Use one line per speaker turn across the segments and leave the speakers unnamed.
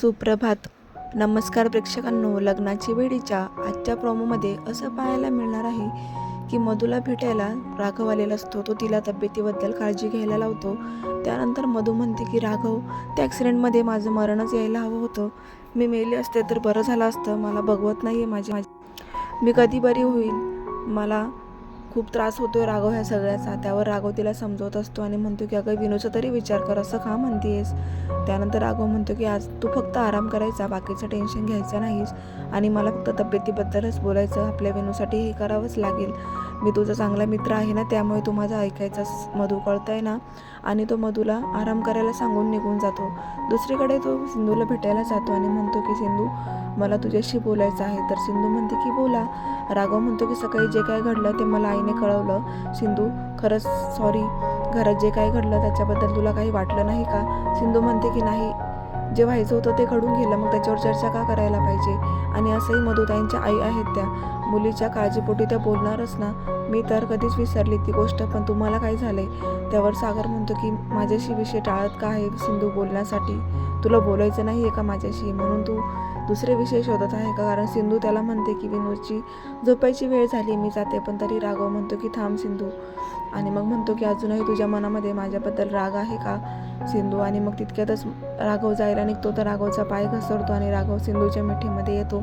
सुप्रभात. नमस्कार प्रेक्षकांनो लग्नाची वेळीच्या आजच्या प्रोमोमध्ये असं पाहायला मिळणार आहे की मधूला भेटायला राघव आलेला असतो. तो तिला तब्येतीबद्दल काळजी घ्यायला लावतो. त्यानंतर मधू म्हणते की राघव त्या ॲक्सिडेंटमध्ये माझं मरणच यायला हवं होतं. मी मेले असते तर बरं झालं असतं. मला बघवत नाही आहे माझी माझी. मी कधी बरी होईल? मला खूप त्रास होतोय राघव ह्या सगळ्याचा. त्यावर राघव तिला समजवत असतो आणि म्हणतो की अगं विनूचा तरी विचार कर असं का म्हणतेस त्यानंतर राघव म्हणतो की आज तू फक्त आराम करायचा बाकीचं टेन्शन घ्यायचं नाहीस आणि मला फक्त तब्येतीबद्दलच बोलायचं. आपल्या विनूसाठी हे करावंच लागेल. मी तुझा चांगला मित्र आहे ना त्यामुळे तू माझा ऐकायचा मधू कळतंय ना. आणि तो मधूला आराम करायला सांगून निघून जातो. दुसरीकडे तो सिंधूला भेटायला जातो आणि म्हणतो की सिंधू मला तुझ्याशी बोलायचं आहे. तर सिंधू म्हणते की बोला. राघव म्हणतो की सकाळी जे काय घडलं ते मला आईने कळवलं. सिंधू खरंच सॉरी घरात जे काय घडलं त्याच्याबद्दल तुला काही वाटलं नाही का? सिंधू म्हणते की नाही जे व्हायचं होतं ते घडून गेलं. मग त्याच्यावर चर्चा का करायला पाहिजे? आणि असंही मधुताईंच्या आई आहेत त्या. मुलीच्या काळजीपोटी त्या बोलणारच ना. मी तर कधीच विसरली ती गोष्ट पण तुम्हाला काय झालं आहे त्यावर सागर म्हणतो की माझ्याशी विषय टाळत का आहे सिंधू बोलण्यासाठी? तुला बोलायचं नाही आहे का माझ्याशी? म्हणून तू दुसरे विषय शोधत आहे का? कारण सिंधू त्याला म्हणते की विनोदची झोपायची वेळ झाली मी जाते पण तरी राघव म्हणतो की थांब सिंधू. आणि मग म्हणतो की अजूनही तुझ्या मनामध्ये माझ्याबद्दल राग आहे का सिंधू? आणि मग तितक्यातच राघव जायला निघतो तर राघवचा पाय घसरतो आणि राघव सिंधूच्या मिठीमध्ये येतो.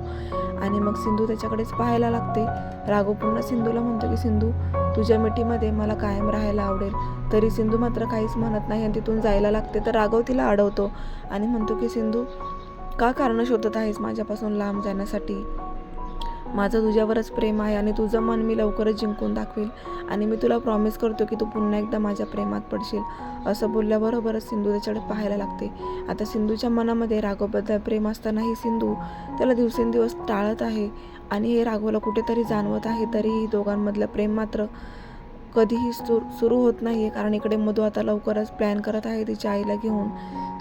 आणि मग सिंधू त्याच्याकडेच पाहायला लागते. राघव पुन्हा सिंधूला म्हणतो की सिंधू तुझ्या मिठीमध्ये मला कायम राहायला आवडेल. तरी सिंधू मात्र काहीच म्हणत नाही आणि तिथून जायला लागते तर राघव तिला अडवतो आणि म्हणतो की सिंधू का कारणं शोधत आहेस माझ्यापासून लांब जाण्यासाठी. माझं तुझ्यावरच प्रेम आहे आणि तुझं मन मी लवकरच जिंकून दाखवेल. आणि मी तुला प्रॉमिस करतो की तू पुन्हा एकदा माझ्या प्रेमात पडशील. असं बोलल्याबरोबरच सिंधू त्याच्याकडे पाहायला लागते. आता सिंधूच्या मनामध्ये राघवबद्दल प्रेम असतानाही सिंधू त्याला दिवसेंदिवस टाळत आहे. आणि हे राघवला कुठेतरी जाणवत आहे तरीही दोघांमधलं प्रेम मात्र कधीही सु सुरू होत नाही आहे कारण इकडे मधू आता लवकरच प्लॅन करत आहे तिच्या आईला घेऊन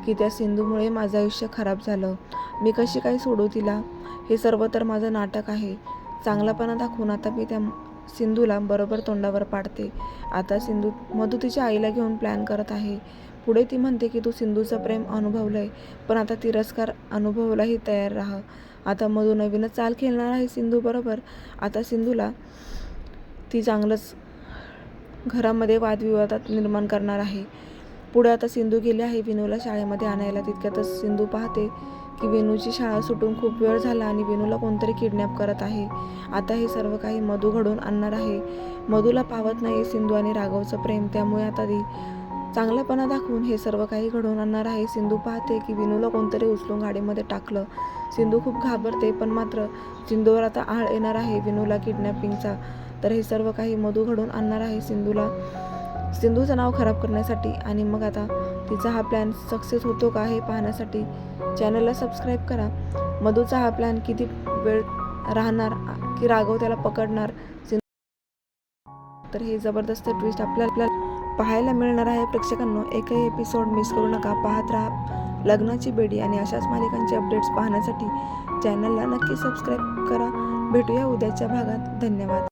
की त्या सिंधूमुळे माझं आयुष्य खराब झालं. मी कशी काय सोडू तिला? हे सर्व तर माझं नाटक आहे. चांगलापणा दाखवून आता मी त्या सिंधूला बरोबर तोंडावर पाडते. आता सिंधू मधू तिच्या आईला घेऊन प्लॅन करत आहे. पुढे ती म्हणते की तू सिंधूचं प्रेम अनुभवलं आहे पण आता तिरस्कार अनुभवलाही तयार राहा. आता मधू नवीनच चाल खेळणार आहे सिंधू बरोबर. आता सिंधूला ती चांगलंच घरामध्ये वादविवादात निर्माण करणार आहे. पुढे आता सिंधू गेली आहे. विनूला शाळेमध्ये आणायला तितक्यातच सिंधू पाहते की वेणूची शाळा सुटून खूप वेळ झाला आणि वेणूला कोणतरी किडनॅप करत आहे. आता हे सर्व काही मधू घडून आणणार आहे. मधूला पावत नाही सिंधू आणि राघवचं प्रेम. त्यामुळे आता ती चांगलापणा दाखवून हे सर्व काही घडवून आणणार आहे. सिंधू पाहते की विनूला कोणतरी उचलून गाडीमध्ये टाकलं. सिंधू खूप घाबरते पण मात्र सिंधूवर आता आळ येणार आहे. विनूला किडनॅपिंगचा तर हे सर्व काही मधू घडवून आणणार आहे सिंधूला. सिंधूचं नाव खराब करण्यासाठी आणि मग आता तिचा हा प्लॅन सक्सेस होतो का हे पाहण्यासाठी चॅनलला सबस्क्राईब करा. मधूचा हा प्लॅन किती वेळ राहणार की राघव त्याला पकडणार? तर हे जबरदस्त ट्विस्ट आपल्याला पाहायला मिळणार आहे. प्रेक्षकांनो एकही एपिसोड मिस करू नका. पाहत राहा लग्नाची बेडी आणि अशाच मालिकांचे अपडेट्स पाहण्यासाठी चॅनलला नक्की सबस्क्राईब करा. भेटूया उद्याच्या भागात. धन्यवाद.